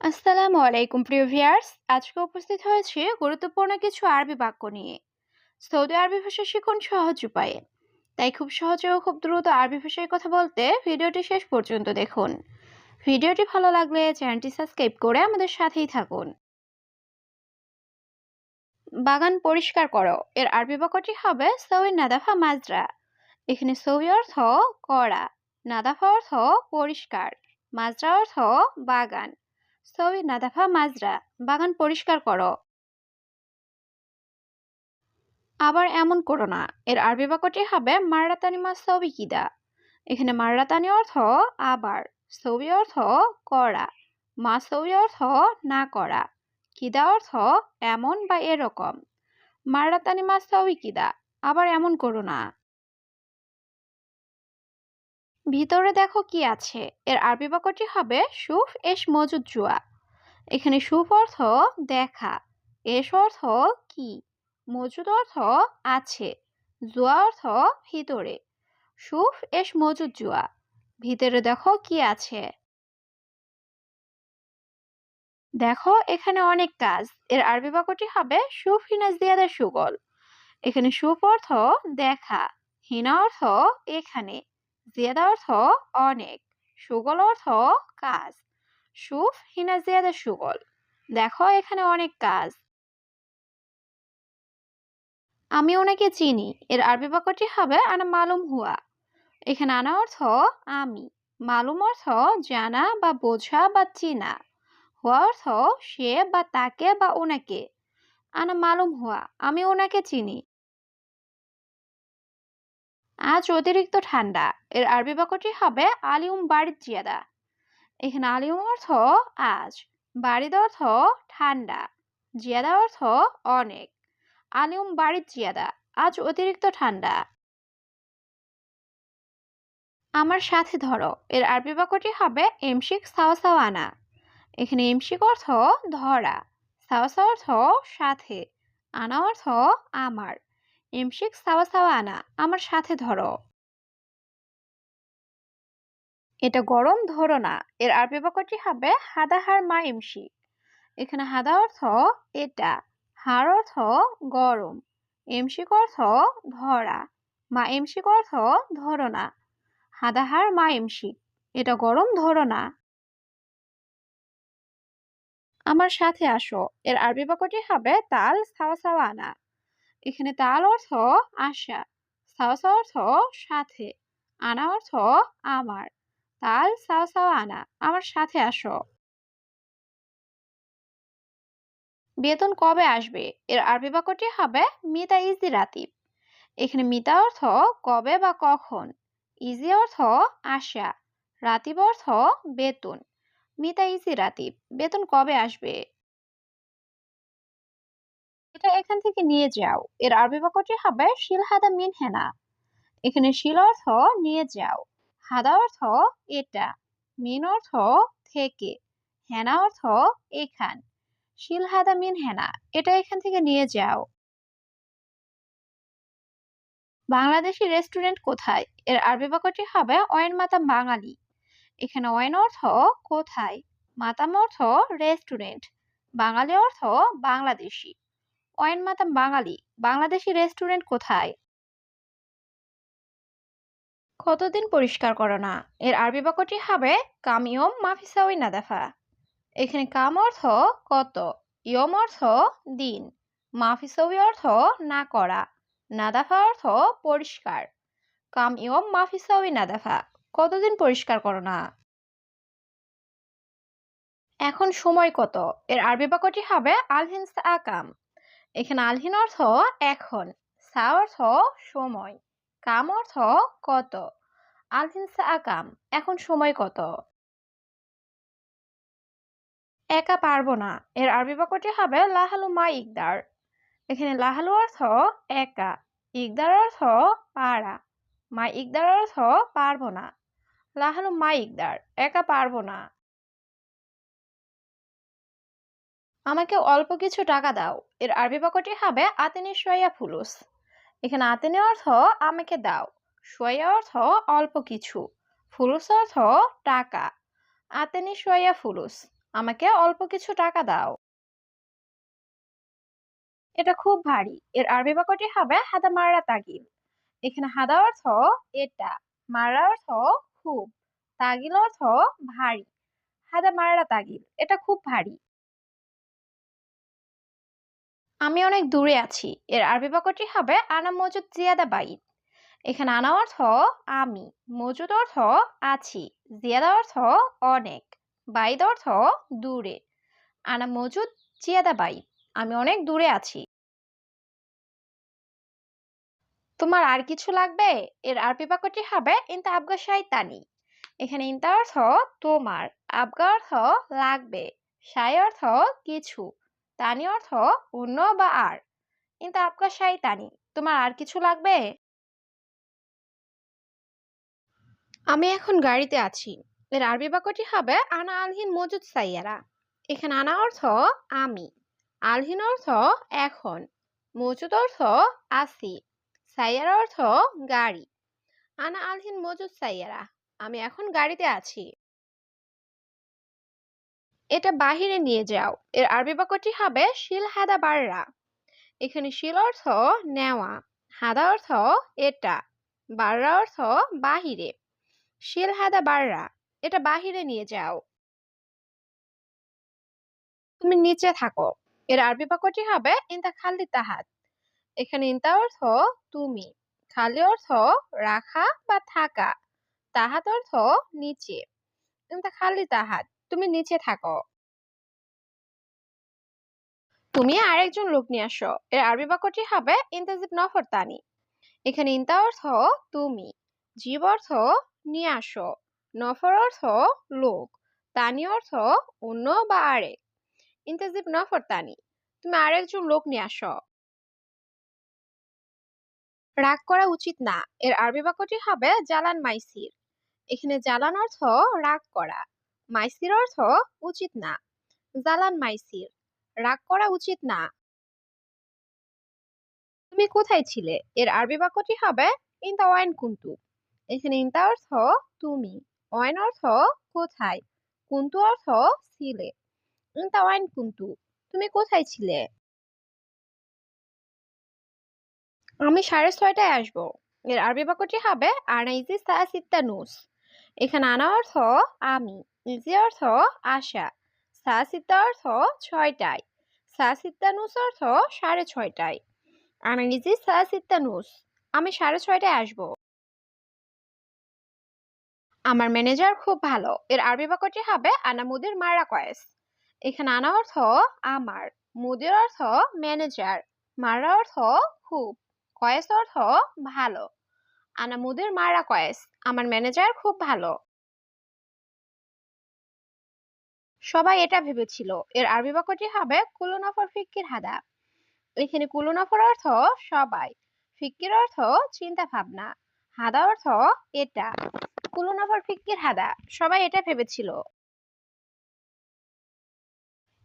আসসালামু আলাইকুম, প্রিয় ভিউয়ার্স। আজকে উপস্থিত হয়েছে গুরুত্বপূর্ণ কিছু আরবি বাক্য নিয়ে। সৌদি আরবি ভাষা শিখুন সহজ উপায়ে। তাই খুব সহজে ও খুব দ্রুত আরবি ভাষায় কথা বলতে ভিডিওটি শেষ পর্যন্ত দেখুন। ভিডিওটি ভালো লাগলে চ্যানেলটি সাবস্ক্রাইব করে আমাদের সাথেই থাকুন। বাগান পরিষ্কার করো। এর আরবি বাক্যটি হবে সৌই নাদাফা মাজরা। এখানে সৌই অর্থ করা নাদাফা অর্থ পরিষ্কার, মাজরা অর্থ বাগান। সৌই নাদাফা মাজরা, বাগান পরিষ্কার করো। আবার এমন করো না, এর আরবি বাক্যটি হবে মাররাতানি মা সবি কিদা। এখানে মাররাতানি অর্থ আবার সবি অর্থ করা, মা সবি অর্থ না করা, কিদা অর্থ এমন বা এরকম। মাররাতানি মা সবি কিদা, আবার এমন করো না। ভিতরে দেখো কি আছে। এর আরবি বাক্যটি হবে, সুফ এস মজুদ জুয়া। এখানে সুফ অর্থ দেখা, এস অর্থ কি, মজুদ অর্থ আছে, জুয়া অর্থ ভিতরে, সুফ এস মজুদ জুয়া। ভিতরে দেখো কি আছে। দেখো এখানে অনেক কাজ, এর আরবি বাক্যটি হবে, সুফ হিনাজ দিয়াদা সুগল। এখানে সুফ অর্থ দেখা, হিনা অর্থ এখানে। জিয়াদা অর্থ অনেক, সুগল অর্থ কাজ। সুফ হিনা জিয়াদা সুগল। দেখো এখানে অনেক কাজ। আমি ওনাকে চিনি। এর আরবি বাক্যটি হবে আনা মালুম হুয়া। এখানে আনা অর্থ আমি। মালুম অর্থ জানা বা বোঝা বা চিনা। হুয়া অর্থ সে বা তাকে বা ওনাকে। আনা মালুম হুয়া। আমি ওনাকে চিনি। আজ অতিরিক্ত ঠান্ডা। এর আরবি বাক্যটি হবে আলিউম বাড়ির জিয়াদা। এখানে আলিউম অর্থ আজ, বাড়ির অর্থ ঠান্ডা, জিয়াদা অর্থ অনেক। আলিউম বাড়ির জিয়াদা, আজ অতিরিক্ত ঠান্ডা। আমার সাথে ধরো, এর আরবি বাক্যটি হবে এমশিক সাওয়া সাওয়া আনা এখানে এমশিক অর্থ ধরা সাওয়া অর্থ সাথে, আনা অর্থ আমার। এমশিক সাওয়া সাওয়া আনা, আমার সাথে ধরো। এটা গরম, ধরো না। এর আরবি বাক্যটি হবে, হাদাহার মা এমশিক। এখানে হাদা অর্থ এটা, হার অর্থ গরম, এমশিক অর্থ ধরা, মা এমশিক অর্থ ধরো না। হাদাহার মা এমশিক, এটা গরম, ধরো না। আমার সাথে আসো। এর আরবি বাক্যটি হবে, তাল সাওয়া সাওয়া আনা। এখানে তাল অর্থ আশা সাওয়া অর্থ সাথে, আনা অর্থ আমার। তাল সাওয়া সাওয়া আনা, আমার সাথে আসো। বেতন কবে আসবে? এর আরবি বাক্যটি হবে মিতা ইজি রাতিব। এখানে মিতা অর্থ কবে বা কখন, ইজি অর্থ আশা, রাতিব অর্থ বেতন। মিতা ইজি রাতিব, বেতন কবে আসবে? এটা এখান থেকে নিয়ে যাও। এর আরবি বাক্যটি হবে শিল হাদা মিন হেনা এখানে শিল অর্থ নিয়ে যাও। হাদা অর্থ এটা। মিন অর্থ থেকে। হেনা অর্থ এখান। শিল হাদা মিন হেনা এটা এখান থেকে নিয়ে যাও। বাংলাদেশি রেস্টুরেন্ট কোথায়? এর আরবি বাক্যটি হবে অয়েন মাতাম বাঙালি। এখানে অয়েন অর্থ কোথায়? মাতাম অর্থ রেস্টুরেন্ট। বাঙালি অর্থ বাংলাদেশি। অয়েন মাতাম বাঙালি। বাংলাদেশি রেস্টুরেন্ট কোথায়? কতদিন পরিষ্কার করো না। এর আরবি বাক্যটি হবে, কামিয়ম মাফিসাউই নাদাফা। এখানে কাম অর্থ কত, ইয়ম অর্থ দিন মাফিসৌই অর্থ না করা না নাদাফা অর্থ পরিষ্কার। কাম ইয়ম মাফিসাউই নাদাফা। কতদিন পরিষ্কার করো না? এখন সময় কত। এর আরবি বাক্যটি হবে আলহিন আকাম। এখানে আলহিন অর্থ এখন সা অর্থ সময়, কাম অর্থ কত, আলহিন আকাম এখন সময় কত? একা পারব না, এর আরবি বাক্যটি হবে লাহালু মা ইকদার, এখানে লাহালু অর্থ একা, ইকদার অর্থ পারা, মা ইকদার অর্থ পারব না, লাহালু মা ইকদার, একা পারব না। আমাকে অল্প কিছু টাকা দাও। এর আরবি বাক্যটি হবে আতেনি সোয়া ফুলুস। এখানে আতেনি অর্থ আমাকে দাও। সোয়া অর্থ অল্প কিছু। ফুলুস অর্থ টাকা। আতেনি সোয়া ফুলুস, আমাকে অল্প কিছু টাকা দাও। এটা খুব ভারী। এর আরবি বাক্যটি হবে হাদা মারা তাগিল। এখানে হাদা অর্থ এটা, মারা অর্থ খুব, তাগিল অর্থ ভারী। হাদা মারা তাগিল, এটা খুব ভারী। আমি অনেক দূরে আছি। এর আরবি বাক্যটি হবে, আনা মজুদ জিয়াদা বাইত। এখানে আনা অর্থ, আমি। মজুদ অর্থ, আছি। জিয়াদা অর্থ, অনেক। বাইদ অর্থ, দূরে। আনা মজুদ জিয়াদা বাইত। আমি অনেক দূরে আছি। তোমার আর কিছু লাগবে? এর আরবি বাক্যটি হবে, ইনতা আবগা তানি এখানে ইনতা অর্থ, তোমার। আবগা অর্থ, লাগবে। সাই অর্থ, কিছু। তানি অর্থ অন্য বা আর? কিন্তু আপকা শাই তানি, তোমার আর কিছু লাগবে? আমি এখন গাড়িতে আছি। এর আরবি বাক্যটি হবে, আনা আলহিন মজুদ সাইয়ারা। এখানে আনা অর্থ আমি। আলহিন অর্থ এখন। মজুদ অর্থ আসি। সাইয়ারা অর্থ গাড়ি। আনা আলহিন মজুদ সাইয়ারা। আমি এখন গাড়িতে আছি। এটা বাহিরে নিয়ে যাও। এর আরবি বাক্যটি হবে শিল হাদা বাররা। এখানে শিল অর্থ নেওয়া, হাদা অর্থ এটা, বাররা অর্থ বাহিরে। শিল হাদা বাররা, এটা বাহিরে নিয়ে যাও। তুমি নিচে থাকো। এর আরবি বাক্যটি হবে ইনতা খালি তাহাত। এখানে ইনতা অর্থ তুমি খালি অর্থ রাখা বা থাকা, তাহাত অর্থ নিচে। ইনতা খালি তাহাত। তুমি নিচে থাকো। তুমি আরেকজন লোক নিয়ে আসো। এর আরবি বাক্যটি হবে ইন্তাজিব নফর তানি। এখানে ইন্তা অর্থ তুমি, জীব অর্থ নিয়ে আসো, নফর অর্থ লোক, তানি অর্থ অন্য বা আরেক। ইন্তাজিব নফর তানি, তুমি আরেকজন লোক নিয়ে আসো। রাগ করা উচিত না। এর আরবি বাক্যটি হবে জালান মাইসির। এখানে জালান অর্থ রাগ করা। মাইসির অর্থ উচিত না। জালান মাইসির, রাগ করা উচিত না। তুমি কোথায় ছিলে? এর আরবি বাক্যটি হবে ইনতা ওয়াইন কুন্তু এখানে ইনতা অর্থ তুমি ওয়াইন অর্থ কোথায় কুন্তু অর্থ ছিলে। ইনতা ওয়াইন কুন্তু তুমি কোথায় ছিলে? আমি সাড়ে ছয়টায় আসব। এর আরবি বাক্যটি হবে, আনাইজি নুস। এখানে আনা অর্থ, আমি। ইজি অর্থ আশা। সাসিতা অর্থ ছয়টায়। সাসিত্তানুস অর্থ সাড়ে ছয়টায়। আনালিজি সাসিত্তানুস আমি সাড়ে ছয়টায় আসব। আমার ম্যানেজার খুব ভালো। এর আরবি বাক্যটি হবে আনা মুদির মারা কয়েস। এখানে আনা অর্থ আমার। মুদির অর্থ ম্যানেজার। মারা অর্থ খুব। কয়েস অর্থ ভালো। আনা মুদির মারা কয়েস। আমার ম্যানেজার খুব ভালো। সবাই এটা ভেবেছিল। এর আরবি বাক্যটি হবে কুলুনফর ফিক্কির হাদা। এখানে কুলুনফর অর্থ সবাই, ফিক্কির অর্থ চিন্তা ভাবনা হাদা অর্থ এটা। কুলুনফর ফিক্কির হাদা, সবাই এটা ভেবেছিল।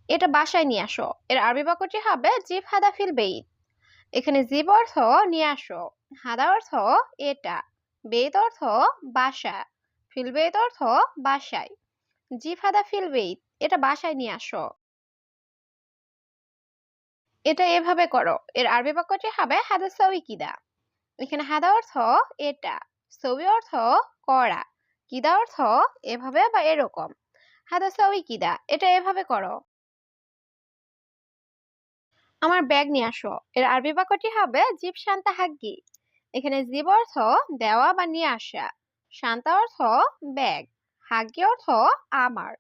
এটা বাসায় নিয়ে আসো। এর আরবি বাক্যটি হবে জিফ হাদা ফিল বেইত। এখানে জিব অর্থ নিয়ে আসো, হাদা অর্থ এটা। বেদ অর্থ বাসা, ফিল বেদ অর্থ বাসায়। জিফ হাদা ফিল বেইত। এটা বাসায় নিয়ে আসো। এটা এভাবে করো। এর আরবি বাক্যটি হবে হাদা সৌই কিদা। এখানে হাদা অর্থ এটা, সৌই অর্থ করা। কিদা অর্থ এভাবে বা এরকম। হাদা সৌই কিদা, এটা এভাবে করো। আমার ব্যাগ নিয়ে আসো। এর আরবি বাক্যটি হবে জীব শান্তা হাগ্গি এখানে জীব অর্থ দেওয়া বা নিয়ে আসা। শান্তা অর্থ ব্যাগ। হাগ্গি অর্থ আমার।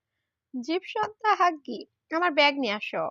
জীবসত্তা হাগ্গি আমার ব্যাগ নিয়ে আসো।